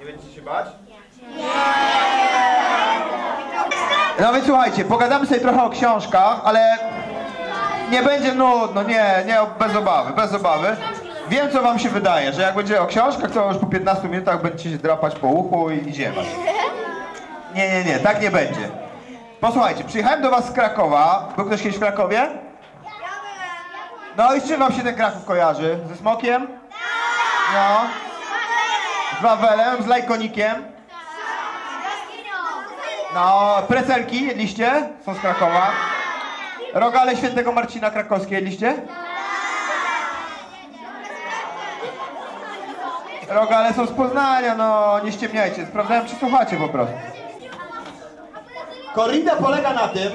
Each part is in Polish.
Nie będziecie się bać? No więc słuchajcie, pogadamy sobie trochę o książkach, ale nie będzie nudno, nie, nie, bez obawy, bez obawy. Wiem, co wam się wydaje, że jak będzie o książkach, to już po 15 minutach będziecie się drapać po uchu i idziemy. Nie, nie, nie, tak nie będzie. Posłuchajcie, przyjechałem do was z Krakowa. Był ktoś kiedyś w Krakowie? No i z czym wam się ten Kraków kojarzy? Ze smokiem? No. Z Wawelem, z Lajkonikiem? No, precelki jedliście? Są z Krakowa. Rogale Świętego Marcina Krakowskie jedliście? Rogale są z Poznania, no nie ściemniajcie. Sprawdzałem, czy słuchacie po prostu. Korrida polega na tym,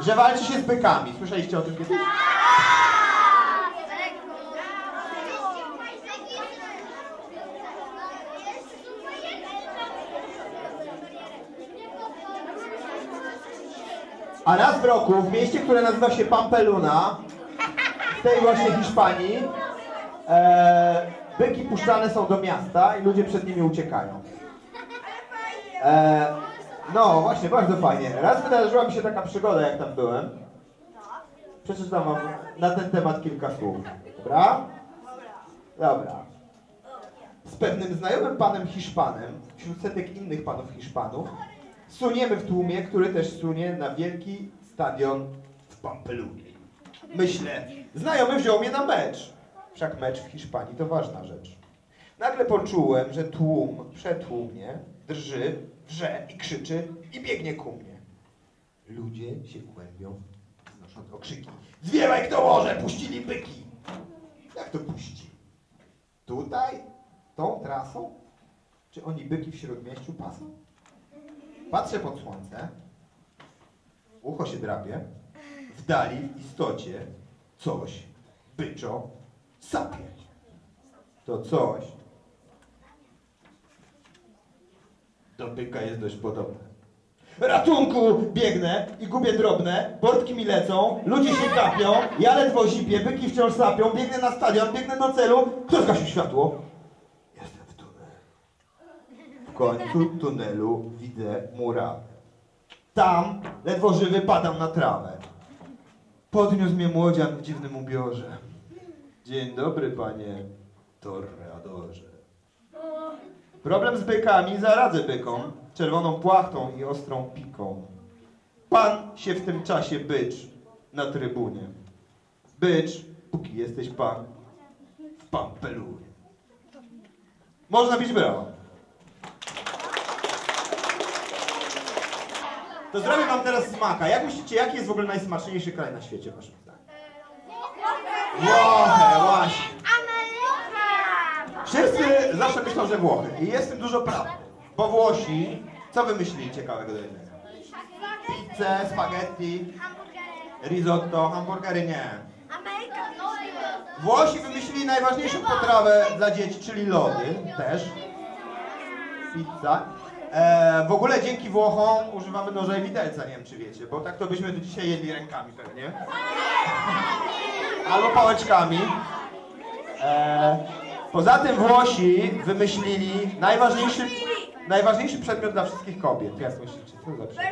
że walczy się z bykami. Słyszeliście o tym kiedyś? A raz w roku w mieście, które nazywa się Pampeluna, w tej właśnie Hiszpanii, e, byki puszczane są do miasta i ludzie przed nimi uciekają. E, no właśnie, bardzo fajnie. Raz wydarzyła mi się taka przygoda, jak tam byłem. Przeczytam wam na ten temat kilka słów. Dobra? Dobra. Z pewnym znajomym panem Hiszpanem, wśród setek innych panów Hiszpanów, suniemy w tłumie, który też sunie na wielki stadion w Pampelunie. Myślę, znajomy wziął mnie na mecz. Wszak mecz w Hiszpanii to ważna rzecz. Nagle poczułem, że tłum przetłumnie, drży, wrze i krzyczy i biegnie ku mnie. Ludzie się kłębią, znosząc okrzyki. Zwiewaj kto może, puścili byki. Jak to puści? Tutaj? Tą trasą? Czy oni byki w śródmieściu pasą? Patrzę pod słońce, ucho się drapie, w dali w istocie coś byczo sapie. To coś do byka jest dość podobne. Ratunku! Biegnę i gubię drobne, portki mi lecą, ludzie się gapią, ja ledwo zipię, byki wciąż sapią, biegnę na stadion, biegnę do celu. Kto zgasił światło? Jestem w tunelu. W końcu tunelu widzę murawę. Tam, ledwo żywy, padam na trawę. Podniósł mnie młodzian w dziwnym ubiorze. Dzień dobry, panie torreadorze. Problem z bykami zaradzę bykom, czerwoną płachtą i ostrą piką. Pan się w tym czasie bycz na trybunie. Bycz, póki jesteś pan, w pampelunie. Można bić brawo. To zrobię wam teraz smaka. Jak myślicie, jaki jest w ogóle najsmaczniejszy kraj na świecie, zdaniem? Włochy, właśnie. Wszyscy zawsze myślą, że Włochy. I jest tym dużo prawdy. Bo Włosi, co wymyślili ciekawego do jedzenia? Pizzę, spaghetti, risotto, hamburgery nie. Włosi wymyślili najważniejszą potrawę dla dzieci, czyli lody też. Pizza. E, w ogóle dzięki Włochom używamy noża i widelca, nie wiem czy wiecie, bo tak to byśmy do dzisiaj jedli rękami pewnie. Albo pałeczkami. E, poza tym Włosi wymyślili najważniejszy, najważniejszy przedmiot dla wszystkich kobiet. Jak myślicie, co za?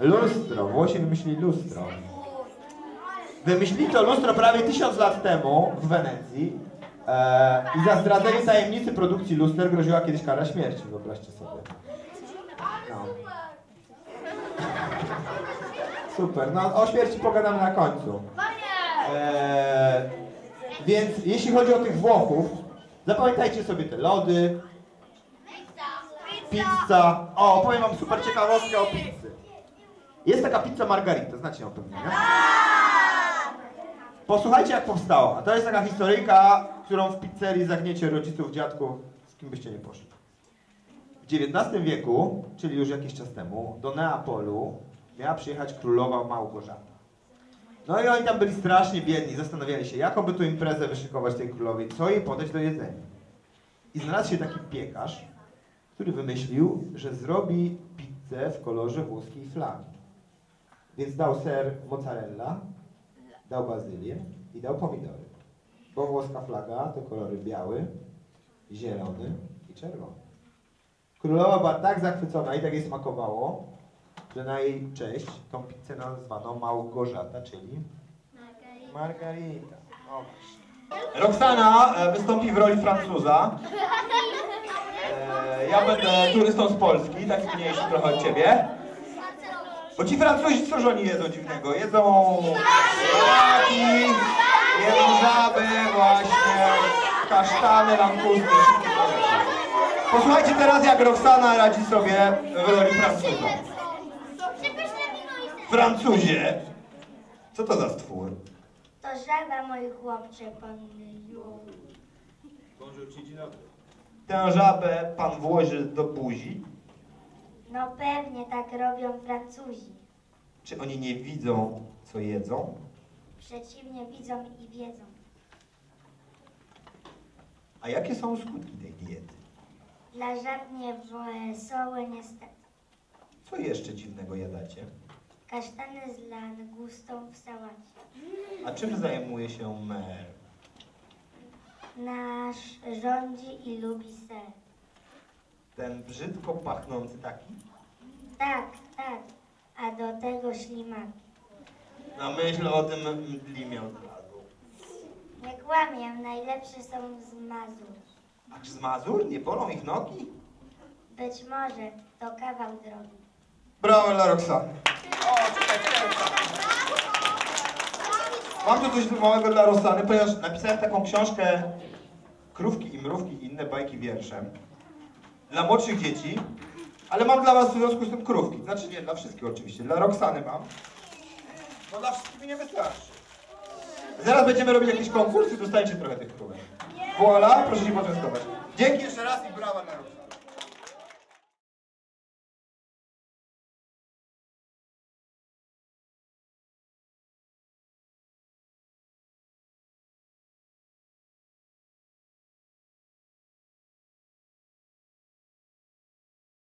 Lustro. Włosi wymyślili lustro. Wymyślili to lustro prawie tysiąc lat temu w Wenecji e, i za zdradzenie tajemnicy produkcji luster groziła kiedyś kara śmierci, wyobraźcie sobie. No. Super, no o śmierci pogadamy na końcu. E, więc jeśli chodzi o tych Włochów, zapamiętajcie sobie te lody, pizza. O, powiem wam super ciekawostkę o pizzy. Jest taka pizza margarita, znacie ją pewnie, nie? Posłuchajcie jak powstała. To jest taka historyjka, którą w pizzerii zagniecie rodziców, dziadków, z kim byście nie poszli. W XIX wieku, czyli już jakiś czas temu, do Neapolu miała przyjechać królowa Małgorzata. No i oni tam byli strasznie biedni, zastanawiali się, jaką by tu imprezę wyszykować tej królowej, co jej podać do jedzenia. I znalazł się taki piekarz, który wymyślił, że zrobi pizzę w kolorze włoskiej flagi. Więc dał ser mozzarella, dał bazylię i dał pomidory. Bo włoska flaga to kolory biały, zielony i czerwony. Królowa była tak zachwycona i tak jej smakowało, że na jej cześć tą pizzę nazwano Małgorzata, czyli Margarita. O. Roxana e, wystąpi w roli Francuza. E, ja będę turystą z Polski, taki mniejszy trochę od ciebie. Bo ci Francuzi co że oni jedzą dziwnego? Jedzą raki, jedzą żaby właśnie, kasztany, langusty. Posłuchajcie teraz jak Roxana radzi sobie w roli Francuza. Francuzie, co to za stwór? To żaba, mój chłopcze, pan Ju. Tę żabę pan włoży do buzi. No pewnie tak robią Francuzi. Czy oni nie widzą, co jedzą? Przeciwnie widzą i wiedzą. A jakie są skutki tej diety? Dla żab nie wesołe niestety. Co jeszcze dziwnego jadacie? Kasztany z langustą w sałacie. A czym zajmuje się mer? Nasz rządzi i lubi ser. Ten brzydko pachnący taki? Tak, tak. A do tego ślimaki. Na myśl o tym mdli miał od razu. Nie kłamię, najlepsze są z Mazur. Aż z Mazur? Nie bolą ich nogi? Być może to kawał drogi. Brawo dla Roxany. Mam tu coś małego dla Roxany, ponieważ napisałem taką książkę Krówki i mrówki i inne bajki wierszem dla młodszych dzieci, ale mam dla was w związku z tym krówki. Znaczy nie, dla wszystkich oczywiście. Dla Roxany mam. Bo dla wszystkich mi nie wystarczy. Zaraz będziemy robić jakiś konkurs i dostaniecie trochę tych krówek. Voila, proszę się poczęstować. Dzięki jeszcze raz i brawa dla Roxany.